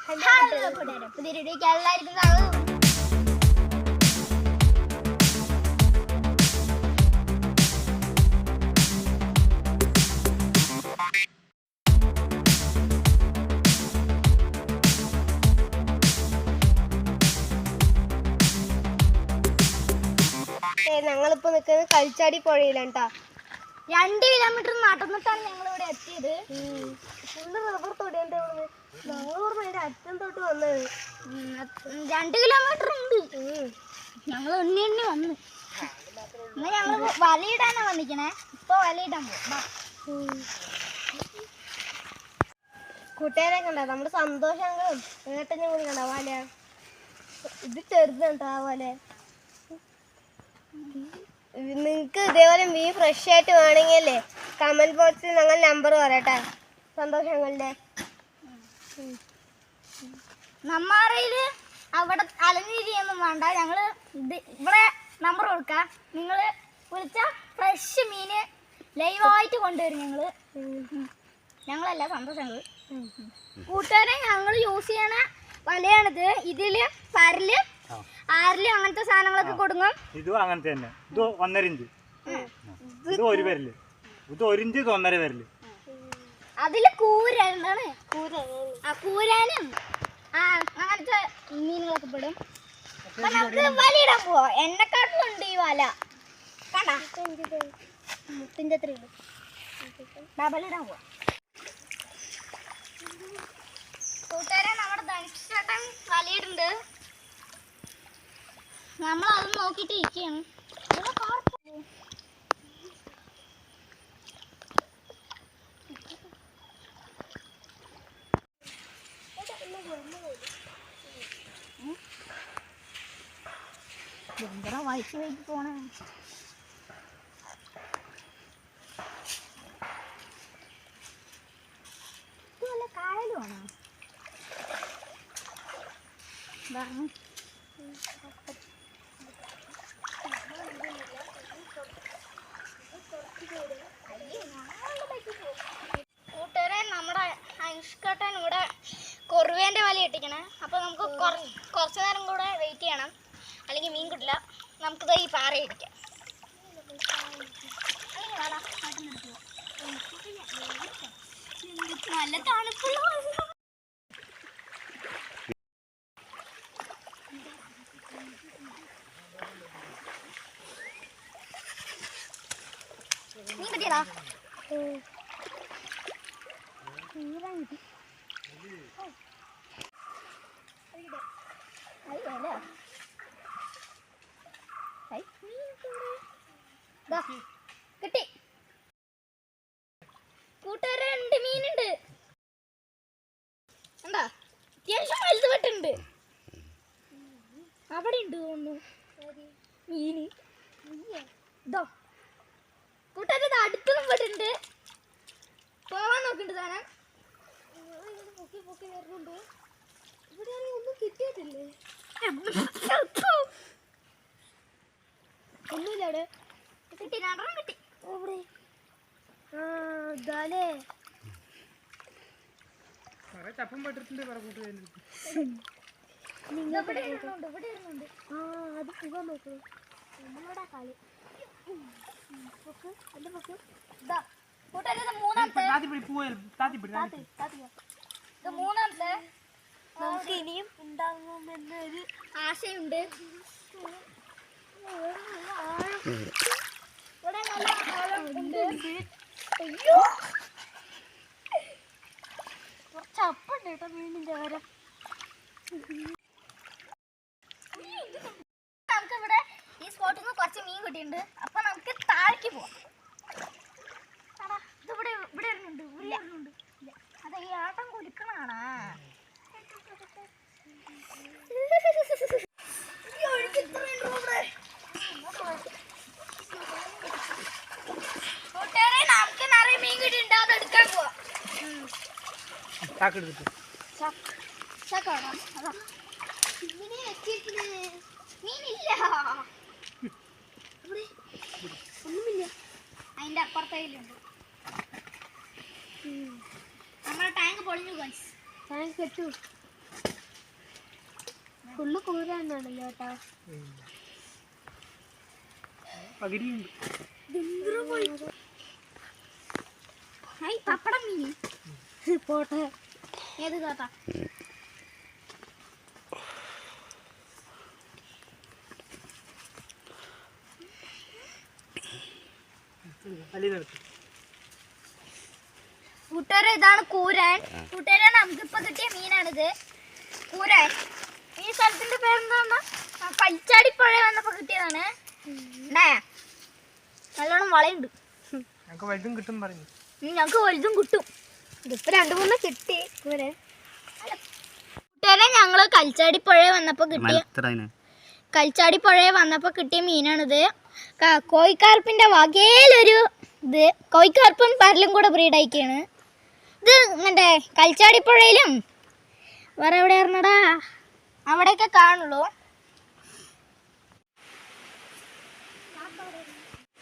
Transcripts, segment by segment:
Hello കൂട്ടുകാരെ എല്ലാവർക്കും നിൽക്കുന്നത് കഴിച്ചാടി പുഴയിലാണ് കേട്ടോ രണ്ട് കിലോമീറ്റർ നടന്നിട്ടാണ് ഞങ്ങൾ ഇവിടെ എത്തിയത്. ഫുള്ള് റബ്ബർ തൊടിയുണ്ട് ഇവിടുന്ന്. ഞങ്ങൾ ഇവിടെ അതിന്റെ അറ്റം തൊട്ട് വന്നത്. രണ്ട് കിലോമീറ്റർ ഉണ്ട്. ഞങ്ങൾ ഉണ്ണി ഉണ്ണി വന്നു. എന്നാ ഞങ്ങൾ വലയിടാനാ വന്നിക്കണേ. ഇപ്പൊ വലയിടാൻ പോകും കൂട്ടുകാരെ കണ്ട? നമ്മുടെ സന്തോഷങ്ങളും ഏട്ടനും കൂടി കണ്ട? വല. ഇത് ചെറുതുണ്ടോ ആ വല. നിങ്ങൾക്ക് ഇതേപോലെ മീൻ ഫ്രഷ് ആയിട്ട് വേണമെങ്കിലേ കമന്റ് ബോക്സിൽ ഞങ്ങൾ നമ്പർ പറയട്ടെ. സന്തോഷങ്ങളുടെ. നമ്മറയിൽ അവിടെ അലഞ്ഞിരിയൊന്നും വേണ്ട. ഞങ്ങൾ ഇത് ഇവിടെ നമ്പർ കൊടുക്കാം. നിങ്ങൾ വിളിച്ച ഫ്രഷ് മീന് ലൈവായിട്ട് കൊണ്ടുവരും ഞങ്ങൾ. ഞങ്ങളല്ല സന്തോഷങ്ങൾ. കൂട്ടുകാരെ ഞങ്ങൾ യൂസ് ചെയ്യണ വലയാണിത്. ഇതിൽ പരൽ ആരിൽ അങ്ങനത്തെ സാധനങ്ങളൊക്കെ കൊടുക്കും ഇതും അങ്ങനത്തെ തന്നെ. ഇത് ഒന്നര ഇഞ്ച്. ഇത് ഒരു പേരിൽ ഇത് ഒരു ഇഞ്ച് ഇത് ഒന്നര പേരിൽ അതിൽ കൂര എന്താണ്? ആ കൂരാനും. ആ അങ്ങനത്തെ മീനുകളൊക്കെ പെടും. നമുക്ക് വലയിടാൻ പോവാ. എന്നെക്കാട്ടിലുണ്ട് ഈ വല. കണ്ടാ? മുത്തിന്റെ അത്രയുണ്ട് ഡബലിടാൻ പോവാ. കൂട്ടുകാരെ നമ്മുടെ ധനുഷേട്ടൻ വലയിടുണ്ട് നമ്മൾ അത് നോക്കിയിട്ട് ഇരിക്കുകയാണ് ഭയങ്കര വായിച്ചു വൈകി പോണേ? കായലുമാണോ ഇതാണ്. കൂട്ടുകാരെ നമ്മുടെ അനുഷ്കട്ടൻ ഇവിടെ കൊറുവേന്റെ വല ഇട്ടിക്കണേ അപ്പൊ നമുക്ക് കുറ- കുറച്ച് നേരം കൂടെ വെയിറ്റ് ചെയ്യണം. അല്ലെങ്കിൽ മീൻ കിട്ടില്ല. നമുക്കിത് ഈ പാറ ഇടിക്കാം നല്ല തണുപ്പുള്ള നീ മീൻ നീ കിട്ടി. കൂട്ടുകാരെ രണ്ട് മീനുണ്ട്. എന്താ? അത്യാവശ്യം വലുത് വെട്ടുണ്ട് അവിടെ ഉണ്ട് തോന്നുന്നു. മീന്. ഇതോ. കൂട്ടുകാരെ ഇത് അടുത്തൊന്നും പെട്ടുണ്ട് പോവാൻ നോക്കുന്നുണ്ട് സാധനം. പൊക്കി പൊക്കി വരുന്നുണ്ട് ഇവിടെ ഒന്നും കിട്ടിയിട്ടില്ലേ? ഒന്നുമില്ല അവിടെ. കിട്ടി രണ്ടെണ്ണം കിട്ടി. എവിടെ? ആ ഇതാലേ. നിങ്ങൾ ഇവിടെ ഇരുന്നുണ്ട് ഇവിടെ ഇരുന്നുണ്ട്. ആ അത് പോകാൻ നോക്കൂ. നമ്മളിവിടെ കളി. പൊക്ക് എന്റെ പൊക്ക്. ഇതാ ഇത് മൂന്നാമത്തെ. താത്തി, താത്തിയോ? ഇത് മൂന്നാമത്തെ. നമുക്ക് ഇനിയും ഉണ്ടാകുമെന്നൊരു ആശയുണ്ട്. ഇവിടെ നല്ല അയ്യോ. കുറച്ച് അപ്പുണ്ട് കേട്ടോ വീടിന്റെ വരം നമുക്ക് ഇവിടെ ഈ സ്പോട്ടിൽ നിന്ന് കുറച്ച് മീൻ കിട്ടിയിട്ടുണ്ട്. അപ്പൊ നമുക്ക് താഴേക്ക് പോവാം ആടാ, ഇത് ഇവിടെ ഇവിടെ വരുന്നുണ്ട് ഇവിടെ വരുന്നുണ്ട് അതെ ഈ ആട്ടം കുലുക്കണാണാ ഈ ഒഴുക്ക് ഇത്രയുണ്ടോ ഇവിടെ? കൂട്ടുകാരെ, നമുക്ക് നിറയെ മീൻ കിട്ടിയിട്ടുണ്ട് അത് എടുക്കാൻ പോവാം ചക്ക എടുത്തിട്ട് അതിന്റെ അപ്പുറത്തേലുണ്ട് നമ്മുടെ ടാങ്ക് പൊളിഞ്ഞു ഗൈസ് ടാങ്ക് കെട്ടു ഫുള്ള് കൂരാണല്ലോ കേട്ടോ പകുതിയുണ്ട് പപ്പടം മീൻ. പോട്ടെ. കൂട്ടുകാരെ ഇതാണ് കൂരാൻ. കൂട്ടുകാരെ നമുക്കിപ്പോ കിട്ടിയ മീനാണിത്. കൂരാൻ. ഈ സ്ഥലത്തിന്റെ പേരെന്താ പലിച്ചാടി പുഴ വന്നപ്പോ കിട്ടിയതാണ്. നല്ലോണം വളയുണ്ട്. ഞങ്ങൾക്ക് വലുതും കിട്ടും പറഞ്ഞു. ഇനി ഞങ്ങക്ക് വലുതും കിട്ടും. ഇതിപ്പോ രണ്ടു മൂന്ന് കിട്ടി കൂട്ടുകാരെ ഞങ്ങൾ കൽച്ചാടിപ്പുഴ വന്നപ്പോ കിട്ടിയ കൽച്ചാടി പുഴ വന്നപ്പോ കിട്ടിയ മീനാണിത്. കോയിക്കാർപ്പിന്റെ കോഴിക്കാർപ്പിന്റെ വകയിലൊരു ഇത്. കോഴിക്കാർപ്പും പരലും കൂടെ ബ്രീഡായിക്കാണ്. ഇത് മറ്റേ കൽച്ചാടിപ്പുഴയിലും വേറെ എവിടെ ആയിരുന്നടാ? അവിടെയൊക്കെ കാണുള്ളൂ.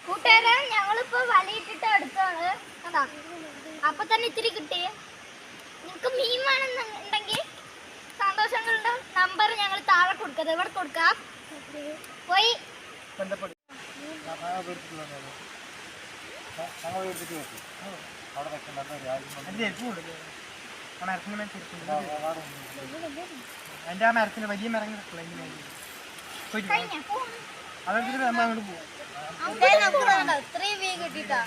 കൂട്ടുകാരെ ഞങ്ങളിപ്പോ വലയിട്ടിട്ട് അടുത്താണ്. കണ്ടാ അപ്പൊ തന്നെ ഇത്തിരി കിട്ടി നിങ്ങൾക്ക് മീൻ വേണമെന്നുണ്ടെങ്കിൽ സന്തോഷങ്ങളുടെ നമ്പർ ഞങ്ങൾ താഴെ കൊടുക്കാം. ഇവിടെ കൊടുക്കാം? പോയി. എരിപ്പുണ്ട് ആ മരത്തിന് മേലെ ചെരുപ്പുണ്ട് അതിന്റെ ആ മരത്തിന് വലിയ മരങ്ങൾ നമ്മൾ അങ്ങോട്ട് പോവാം. ഇത്രയും മീൻ കിട്ടിട്ടാ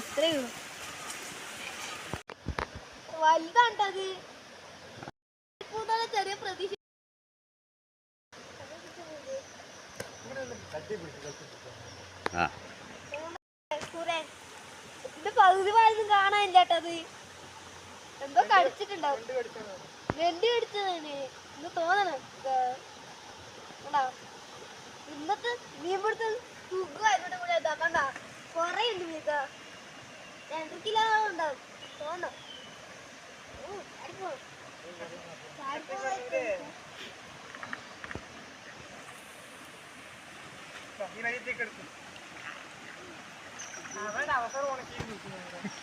ഇത്രയും. വലുതാണ്ടത്. ചെറിയ പ്രതീക്ഷ ഇത് പകുതി ഭാഗത്തും കാണാനില്ല കേട്ടത് എന്തോ കടിച്ചിട്ടുണ്ടാവും. വെണ്ടി കടിച്ചതാണ്. ഇന്ന് തോന്നണം. ഇന്നത്തെ മീൻപിടുത്ത സുഖമായിട്ട് കൂടെ കണ്ട? കൊറേ ഉണ്ട് മീക്ക രണ്ട് കിലോ ഉണ്ടാവും. തോന്നാം? അവരുടെ അവസരം ഉണക്കി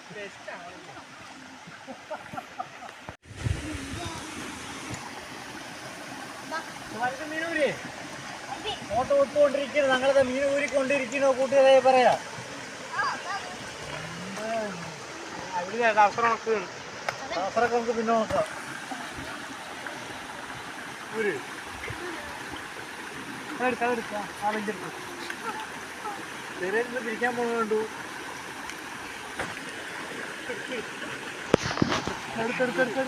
ബെസ്റ്റാണ് മീനൂരി ഫോട്ടോ വിട്ടുകൊണ്ടിരിക്കുന്നു ഞങ്ങളത് മീൻ ഊരിക്കൊണ്ടിരിക്കുന്നു. കൂട്ടുകാരെ പറയാ. അവസരമൊക്കെ നമുക്ക് പിന്നെ നോക്കാം. ഊര്. അതെടുക്കാം അതെടുക്കാം ആ വലിയ എടുക്കും ചെറിയ പിരിക്കാൻ പോകുന്നുണ്ടു എടുത്തെടുത്തെടുത്ത്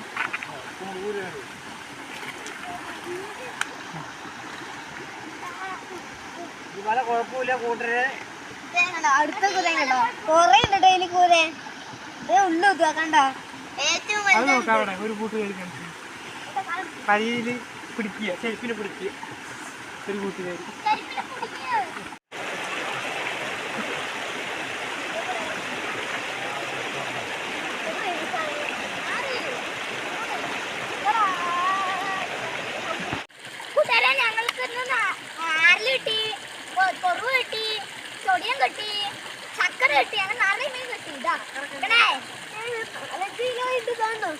ഊരാണ് ഈ മല കുഴപ്പമില്ല കൂട്ടരെ. ദേ കണ്ടോ, അടുത്ത കുരൻ കണ്ടോ കൊറേ ഉണ്ട് ഡെയിലി കുരൻ ഇതേ ഉള്ളു ഏറ്റവും അത് വലുത് നോക്കാം അവിടെ ഒരു കൂട്ട് കയറി കിടക്കും കയ്യിൽ പിടിക്കുക ഷെൽഫിൽ പിടിക്കുക. ഒരു കൂട്ട് കയറി കരിപ്പിനെ കുടുങ്ങിയത്. കൂട്ടുകാരെ ഞങ്ങൾക്ക് ഇന്ന് ആരിൽ കിട്ടി കൊ- കൊറുവ് കിട്ടി ചൊടിയം കിട്ടി ചക്കര കിട്ടി അങ്ങനെ നിറയെ മീൻ കിട്ടി ഇതാ ഇങ്ങനെ കിലോ ഉണ്ട് കാണുന്നു